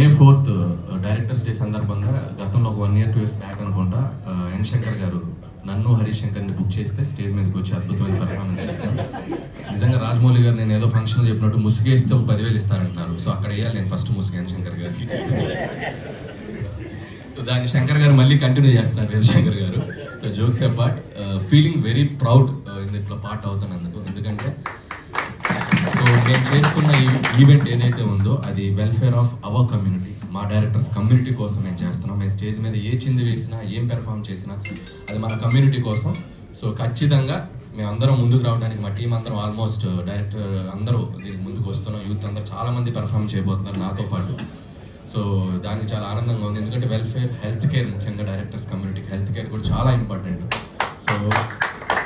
May fourth directors day సందర్భంగా గతంలో ఒక one year two years back అనుకుంటా uh, ఎన్ శంకర్ గారు నన్ను హరీష్ శంకర్ని బుక్ చేస్తే స్టేజ్ మీదకి వచ్చి అద్భుతమైన పర్ఫార్మెన్స్ చేశాను నిజంగా రాజమౌళి గారు నేను ఏదో ఫంక్షన్ చెప్పినట్టు ముసుగేస్తే ఒక పదివేలు ఇస్తారంటున్నారు. సో అక్కడ వేయాలి నేను ఫస్ట్ ముసుగు ఎన్ శంకర్ గారికి. సో దాన్ని శంకర్ గారు మళ్ళీ కంటిన్యూ చేస్తున్నారు N Shankar garu. So jokes apart feeling very proud ఇందులో పార్ట్ అవుతున్నందుకు. ఎందుకంటే నేను చేసుకున్న ఈ ఈవెంట్ ఏదైతే ఉందో అది వెల్ఫేర్ ఆఫ్ అవర్ కమ్యూనిటీ మా డైరెక్టర్స్ కమ్యూనిటీ కోసం మేము చేస్తున్నాం. మేము స్టేజ్ మీద ఏ చింది వేసినా ఏం పెర్ఫామ్ చేసినా అది మన కమ్యూనిటీ కోసం. సో ఖచ్చితంగా మేము అందరం ముందుకు రావడానికి మా టీం అందరం ఆల్మోస్ట్ డైరెక్టర్ uh, అందరూ దీనికి ముందుకు వస్తున్నాం. యూత్ అందరూ చాలా మంది పెర్ఫామ్ చేయబోతున్నారు నాతో పాటు. సో దానికి చాలా ఆనందంగా ఉంది. ఎందుకంటే వెల్ఫేర్ హెల్త్ కేర్ ముఖ్యంగా డైరెక్టర్స్ కమ్యూనిటీకి హెల్త్ కేర్ కూడా చాలా ఇంపార్టెంట్ సో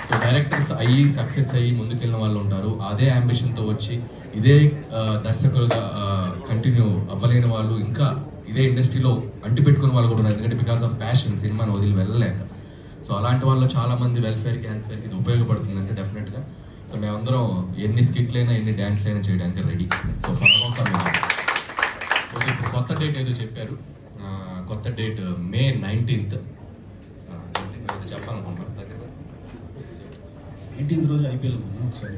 సో డైరెక్టర్స్ అయ్యి సక్సెస్ అయ్యి ముందుకెళ్ళిన వాళ్ళు ఉంటారు. అదే అంబిషన్తో వచ్చి ఇదే దర్శకులుగా కంటిన్యూ అవ్వలేని వాళ్ళు ఇంకా ఇదే ఇండస్ట్రీలో అంటిపెట్టుకున్న వాళ్ళు కూడా ఉన్నారు. ఎందుకంటే బికాస్ ఆఫ్ ప్యాషన్ సినిమాను వదిలి వెళ్ళలేక. సో అలాంటి వాళ్ళు చాలా మంది వెల్ఫేర్కి హెల్త్ఫేర్కి ఇది ఉపయోగపడుతుంది అంటే డెఫినెట్గా సో మేమందరం ఎన్ని స్కిట్లైనా ఎన్ని డ్యాన్స్లైనా చేయడానికి రెడీ సో ఫాలో ఓకే ఇప్పుడు కొత్త డేట్ ఏదో చెప్పారు. కొత్త డేట్ మే నైన్టీన్త్ చెప్పాలనుకుంటున్నాను ఎయిటీన్త్ రోజు ఐపీఎల్ ఒకసారి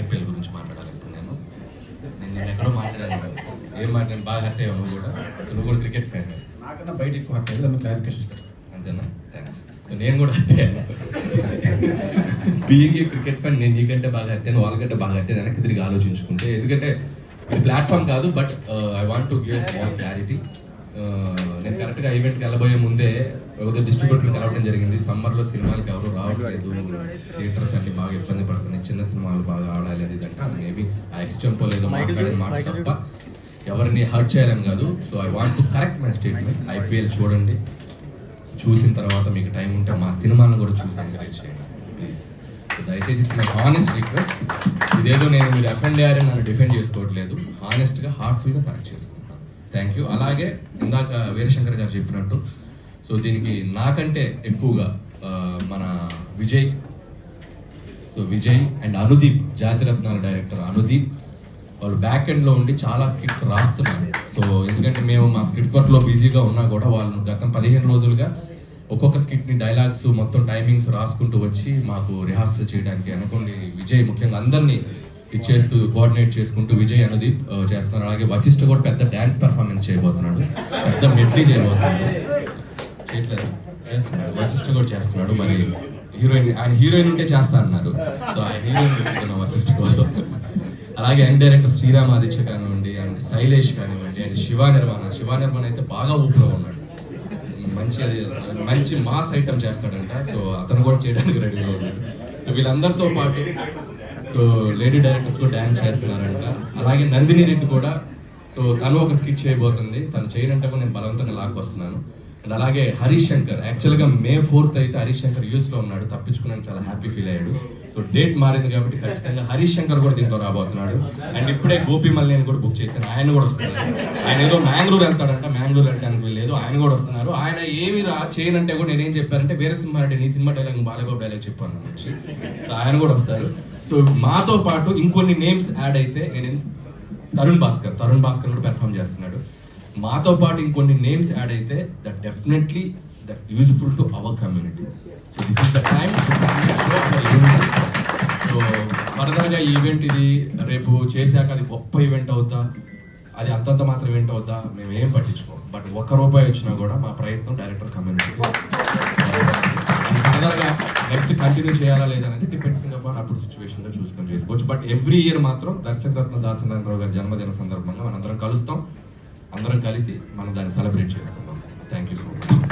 ఐపీఎల్ గురించి మాట్లాడాలి ఇప్పుడు నేను. నేను నేను ఎక్కడో మాట్లాడాను. ఏం మాట్లాడాను? బాగా హర్ట్ అయ్యావు నువ్వు కూడా. సో నువ్వు కూడా క్రికెట్ ఫ్యాన్ నాకన్నా బయట ఎక్కువ హర్ట్ అయ్యేది దాన్ని క్లారిఫికేషన్ అంతేనా? థ్యాంక్స్ సో నేను కూడా హర్ట్ అయ్యాను. బీయింగ్ ఏ క్రికెట్ ఫ్యాన్ నేను నీకంటే బాగా హర్ట్ అయ్యాను వాళ్ళకంటే బాగా హర్ట్ అయ్యాను వెనక్కి తిరిగి ఆలోచించుకుంటే. ఎందుకంటే ఇది ప్లాట్ఫామ్ కాదు but I want to give small clarity నేను కరెక్ట్గా ఈవెంట్కి వెళ్ళబోయే ముందే ఒక డిస్ట్రిబ్యూటర్ని కలవడం జరిగింది సమ్మర్లో సినిమాలకి ఎవరు రావట్లేదు. థియేటర్స్ అన్ని బాగా ఇబ్బంది పడుతున్నాయి. చిన్న సినిమాలు బాగా ఆడాలి అది అంటే మేబీ ఆ ఎక్స్టెంపో లేదో మాట్లాడిన మాట తప్ప ఎవరిని హర్ట్ చేయాలని కాదు. So I want to correct my statement IPL చూడండి. చూసిన తర్వాత మీకు టైం ఉంటే మా సినిమాలను కూడా చూసి ఎంకరేజ్ చేయండి. ప్లీజ్ దయచేసి ఇట్స్ మై హానెస్ట్ రిక్వెస్ట్ ఇదేదో నేను మీరు ఎఫ్ఎండిఆర్ అని నన్ను డిఫెండ్ చేసుకోవట్లేదు. హానెస్ట్గా హార్ట్ఫుల్గా కరెక్ట్ చేసుకుంటాను థ్యాంక్ యూ అలాగే ఇందాక వీరశంకర్ గారు చెప్పినట్టు సో దీనికి నాకంటే ఎక్కువగా మన విజయ్ సో విజయ్ అండ్ అనుదీప్ జాతిరత్నాల డైరెక్టర్ అనుదీప్ వాళ్ళు బ్యాక్ ఎండ్లో ఉండి చాలా స్కిట్స్ రాస్తున్నారు. సో ఎందుకంటే మేము మా స్క్రిప్ట్ వర్క్లో బిజీగా ఉన్నా కూడా వాళ్ళు గతం పదిహేను రోజులుగా ఒక్కొక్క స్కిట్ని డైలాగ్స్ మొత్తం టైమింగ్స్ రాసుకుంటూ వచ్చి మాకు రిహార్సల్ చేయడానికి అనుకోండి విజయ్ ముఖ్యంగా అందరినీ ఇచ్చేస్తూ కోఆర్డినేట్ చేసుకుంటూ విజయ్ అనుదీప్ చేస్తున్నారు. అలాగే వశిష్ఠ కూడా పెద్ద డ్యాన్స్ పెర్ఫార్మెన్స్ చేయబోతున్నాడు. పెద్ద మెడ్లీ చేయబోతున్నాడు. చేయట్లేదు కూడా చేస్తున్నాడు మరి. హీరోయిన్ ఆయన హీరోయిన్ ఉంటే చేస్తా అన్నారు. సో ఆయన హీరోయిన్ పెట్టుకున్నాం సిస్టర్ కోసం. అలాగే అండ్ డైరెక్టర్ శ్రీరామ్ ఆదిత్య కానివ్వండి అండ్ శైలేష్ కానివ్వండి అండ్ శివ నిర్మాణ. శివ నిర్మాణ అయితే బాగా ఊపిలో ఉన్నాడు. మంచి అది మంచి మాస్ ఐటమ్ చేస్తాడంట. సో అతను కూడా చేయడానికి రెడీగా ఉన్నాడు. సో వీళ్ళందరితో పాటు సో లేడీ డైరెక్టర్స్ కూడా డ్యాన్స్ చేస్తున్నారంట. అలాగే నందిని రెడ్డి కూడా సో తను ఒక స్కిట్ చేయబోతుంది. తను చేయనంటే కూడా నేను బలవంతంగా లాక్కొస్తున్నాను. అండ్ అలాగే హరీష్ శంకర్ యాక్చువల్గా మే ఫోర్త్ అయితే హరీష్ శంకర్ యూఎస్లో ఉన్నాడు తప్పించుకున్నాను చాలా హ్యాపీ ఫీల్ అయ్యాడు. సో డేట్ మారింది కాబట్టి ఖచ్చితంగా హరీష్ శంకర్ కూడా దీంట్లో రాబోతున్నాడు. అండ్ ఇప్పుడే గోపి మల్లేని కూడా బుక్ చేశాను ఆయన కూడా వస్తున్నారు. ఆయన ఏదో మ్యాంగ్లూర్ వెళ్తాడంట మ్యాంగ్లూర్ వెళ్ళడానికి లేదు ఆయన కూడా వస్తున్నారు. ఆయన ఏమి రా చేయనంటే కూడా నేనేం చెప్పారంటే వేరే సినిమా అంటే నీ సినిమా డైలాగ్ బాలబాబు డైలాగ్ చెప్పాను వచ్చి సో ఆయన కూడా వస్తారు. సో మాతో పాటు ఇంకొన్ని నేమ్స్ యాడ్ అయితే నేను తరుణ్ భాస్కర్ తరుణ్ భాస్కర్ కూడా పెర్ఫామ్ చేస్తున్నాడు. మాతో పాటు ఇంకొన్ని నేమ్స్ యాడ్ అయితే that definitely that useful to our community so this is the time so ఫర్దర్గా ఈ ఈవెంట్ ఇది రేపు చేశాక అది గొప్ప ఈవెంట్ అవుతా అది అంతంత మాత్రం ఈవెంట్ అవుతా మేము ఏం పట్టించుకోం బట్ ఒక్క రూపాయి వచ్చినా కూడా మా ప్రయత్నం డైరెక్టర్ కమ్యూనిటీ ఫర్దర్గా నెక్స్ట్ కంటిన్యూ చేయాలా లేదా అనేది డిపెండ్స్ అపాన్ అప్పుడు సిచ్యువేషన్లో చూసుకొని చేసుకోవచ్చు. బట్ ఎవ్రీ ఇయర్ మాత్రం దర్శకరత్న దాసనారాయణరావు గారి జన్మదిన సందర్భంగా మనందరం కలుస్తాం. అందరం కలిసి మనం దాన్ని సెలబ్రేట్ చేసుకుందాం. Thank you so much